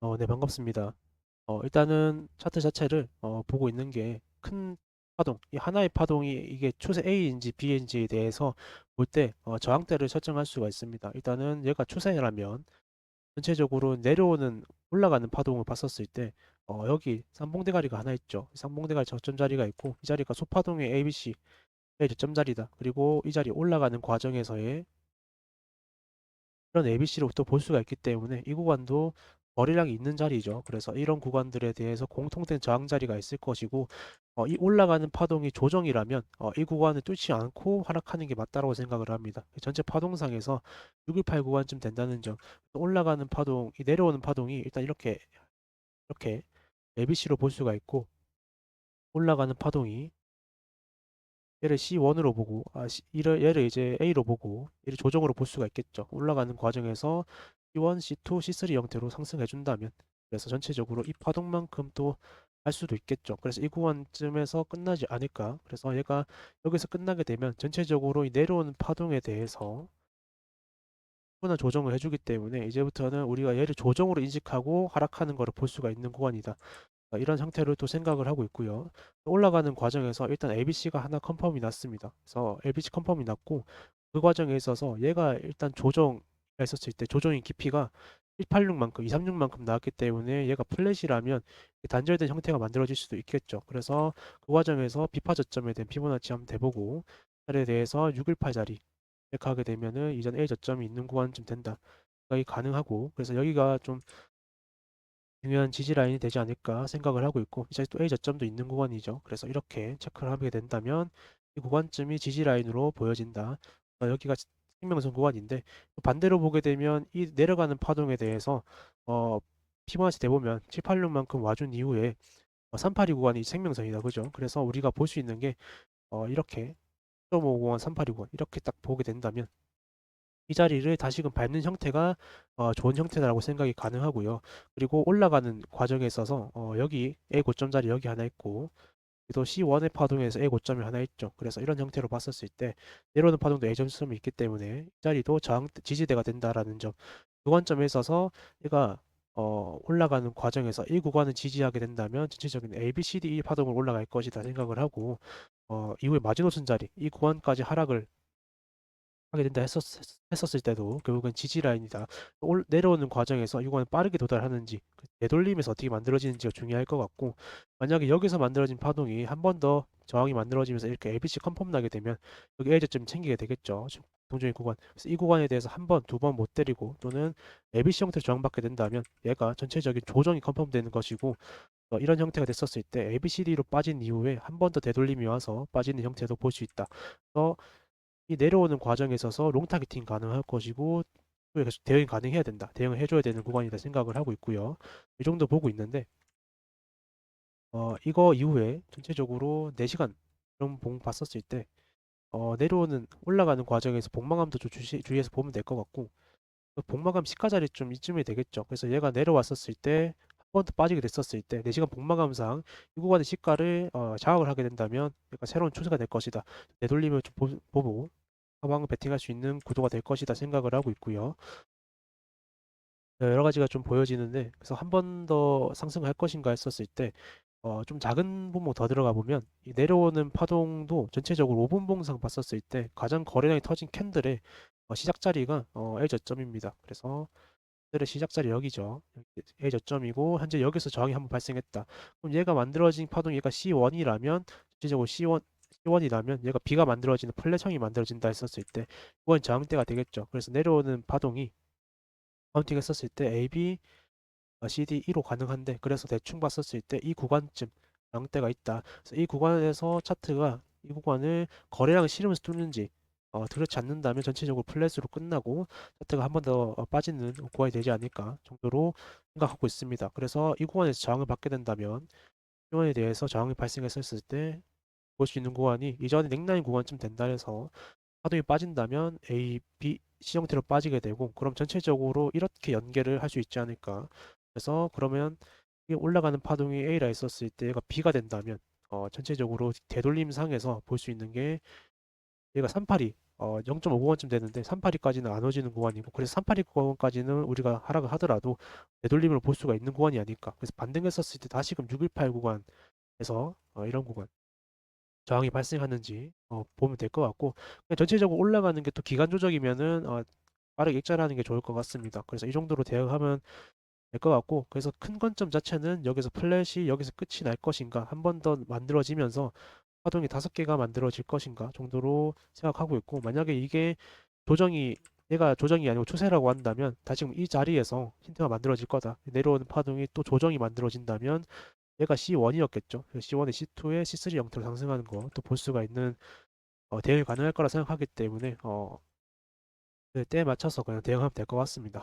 어, 네, 반갑습니다. 어, 일단은 차트 자체를 어, 보고 있는 게 큰 파동, 이 하나의 파동이 이게 추세 A인지 B인지에 대해서 볼 때 어, 저항대를 설정할 수가 있습니다. 일단은 얘가 추세라면 전체적으로 내려오는 올라가는 파동을 봤었을 때 어, 여기 쌍봉대가리가 하나 있죠. 쌍봉대가리 저점 자리가 있고 이 자리가 소파동의 ABC 의 저점 자리다. 그리고 이 자리 올라가는 과정에서의 이런 ABC를 또볼 수가 있기 때문에 이 구간도 거래량이 있는 자리죠. 그래서 이런 구간들에 대해서 공통된 저항 자리가 있을 것이고 어, 이 올라가는 파동이 조정이라면 어, 이 구간을 뚫지 않고 하락하는 게 맞다고 생각을 합니다. 전체 파동상에서 618 구간쯤 된다는 점 올라가는 파동, 이 내려오는 파동이 일단 이렇게 이렇게 ABC로 볼 수가 있고 올라가는 파동이 얘를 C1으로 보고 아, 이를, 얘를 이제 A로 보고 얘를 조정으로 볼 수가 있겠죠. 올라가는 과정에서 C1, C2, C3 형태로 상승해 준다면 그래서 전체적으로 이 파동만큼 또 할 수도 있겠죠. 그래서 이 구간쯤에서 끝나지 않을까. 그래서 얘가 여기서 끝나게 되면 전체적으로 이 내려오는 파동에 대해서 충분한 조정을 해주기 때문에 이제부터는 우리가 얘를 조정으로 인식하고 하락하는 것을 볼 수가 있는 구간이다. 어, 이런 형태로 또 생각을 하고 있고요. 올라가는 과정에서 일단 ABC가 하나 컨펌이 났습니다. 그래서 ABC 컨펌이 났고 그 과정에 있어서 얘가 일단 조정을 했었을 때 조정의 깊이가 186만큼, 236만큼 나왔기 때문에 얘가 플랫이라면 단절된 형태가 만들어질 수도 있겠죠. 그래서 그 과정에서 비파 저점에 대한 피보나치 한번 대보고 자리에 대해서 618 자리 이렇게 하게 되면은 이전 A 저점이 있는 구간쯤 된다. 생각이 가능하고 그래서 여기가 좀 중요한 지지 라인이 되지 않을까 생각을 하고 있고 이제 또 A 저점도 있는 구간이죠. 그래서 이렇게 체크를 하게 된다면 이 구간쯤이 지지 라인으로 보여진다. 어, 여기가 생명선 구간인데 반대로 보게 되면 이 내려가는 파동에 대해서 어, 피보나치 대보면 786만큼 와준 이후에 어, 382 구간이 생명선이다. 그죠? 그래서 우리가 볼 수 있는 게 어, 이렇게 3.5구간, 382 구간 이렇게 딱 보게 된다면 이 자리를 다시금 밟는 형태가 어, 좋은 형태라고 생각이 가능하고요. 그리고 올라가는 과정에 있어서 어, 여기 A 고점 자리 여기 하나 있고 또 C1의 파동에서 A 고점이 하나 있죠. 그래서 이런 형태로 봤었을 때 내려오는 파동도 A 점점이 있기 때문에 이 자리도 저항 지지대가 된다라는 점. 그 관점에 있어서 얘가 어, 올라가는 과정에서 이 구간을 지지하게 된다면 전체적인 A, B, C, D, E 파동을 올라갈 것이다 생각을 하고 어, 이후에 마지노선 자리 이 구간까지 하락을 하게 된다 했었, 했었을 때도 결국은 지지 라인이다. 올, 내려오는 과정에서 이거는 빠르게 도달하는지 그 되돌림에서 어떻게 만들어지는지가 중요할 것 같고 만약에 여기서 만들어진 파동이 한 번 더 저항이 만들어지면서 이렇게 ABC 컨펌 나게 되면 여기 A저점 챙기게 되겠죠. 동종의 구간. 그래서 이 구간에 대해서 한 번, 두 번 못 때리고 또는 ABC 형태로 저항받게 된다면 얘가 전체적인 조정이 컨펌되는 것이고 어, 이런 형태가 됐었을 때 ABCD로 빠진 이후에 한 번 더 되돌림이 와서 빠지는 형태도 볼 수 있다. 그래서 이 내려오는 과정에 있어서 롱 타겟팅 가능할 것이고 계속 대응이 가능해야 된다. 대응을 해줘야 되는 구간이다 생각을 하고 있고요. 이 정도 보고 있는데 어, 이거 이후에 전체적으로 4시간 이런 봉 봤었을 때 어, 내려오는 올라가는 과정에서 좀 주시, 주의해서 보면 될 것 같고 그 복마감 시가 자리 좀 이쯤이 되겠죠. 그래서 얘가 내려왔었을 때 한 번 더 빠지게 됐었을 때 4시간 복마감상 이 구간의 시가를 어, 장악을 하게 된다면 약간 새로운 추세가 될 것이다. 되돌림을 좀 보, 보고 하방을 베팅할 수 있는 구도가 될 것이다 생각을 하고 있고요. 네, 여러 가지가 좀 보여지는데 그래서 한 번 더 상승할 것인가 했었을 때 어, 좀 작은 분목 더 들어가 보면 이 내려오는 파동도 전체적으로 5분 봉상 봤었을 때 가장 거래량이 터진 캔들의 어, 시작 자리가 어, L 저점입니다. 그래서 캔들의 시작 자리 여기죠. L 저점이고 현재 여기서 저항이 한번 발생했다. 그럼 얘가 만들어진 파동 얘가 C1이라면 전체적으로 C1 C1이라면 얘가 B가 만들어지는 플랫형이 만들어진다 했었을 때 이건 저항대가 되겠죠. 그래서 내려오는 파동이 카운팅 했었을 때 AB, 어, CD 1호 가능한데 그래서 대충 봤었을 때 이 구간쯤 저항대가 있다. 그래서 이 구간에서 차트가 이 구간을 거래량 실으면서 뚫는지 어, 그렇지 않는다면 전체적으로 플랫으로 끝나고 차트가 한 번 더 빠지는 구간이 되지 않을까 정도로 생각하고 있습니다. 그래서 이 구간에서 저항을 받게 된다면 이 구간에 대해서 저항이 발생했었을 때 볼 수 있는 구간이 이전에 넥라인 구간쯤 된다 해서 파동이 빠진다면 A, B, C 형태로 빠지게 되고 그럼 전체적으로 이렇게 연계를 할 수 있지 않을까. 그래서 그러면 올라가는 파동이 A라 있었을 때 얘가 B가 된다면 어, 전체적으로 되돌림 상에서 볼 수 있는 게 얘가 382 어, 0.5구간쯤 되는데 382까지는 안 오지는 구간이고 그래서 382구간까지는 우리가 하락을 하더라도 되돌림을 볼 수가 있는 구간이 아닐까. 그래서 반등했었을 때 다시금 618 구간에서 어, 이런 구간 저항이 발생하는지 어, 보면 될 것 같고 그냥 전체적으로 올라가는 게 또 기간 조정이면은 어, 빠르게 익절하는 게 좋을 것 같습니다. 그래서 이 정도로 대응하면 될 것 같고 그래서 큰 관점 자체는 여기서 플랫이 여기서 끝이 날 것인가 한 번 더 만들어지면서 파동이 다섯 개가 만들어질 것인가 정도로 생각하고 있고 만약에 이게 조정이 얘가 조정이 아니고 추세라고 한다면 다시금 이 자리에서 힌트가 만들어질 거다 내려오는 파동이 또 조정이 만들어진다면 얘가 C1이었겠죠 C1에 C2에 C3 형태로 상승하는 거또볼 수가 있는 어, 대응이 가능할 거라 생각하기 때문에 어, 네, 때에 맞춰서 그냥 대응하면 될 것 같습니다.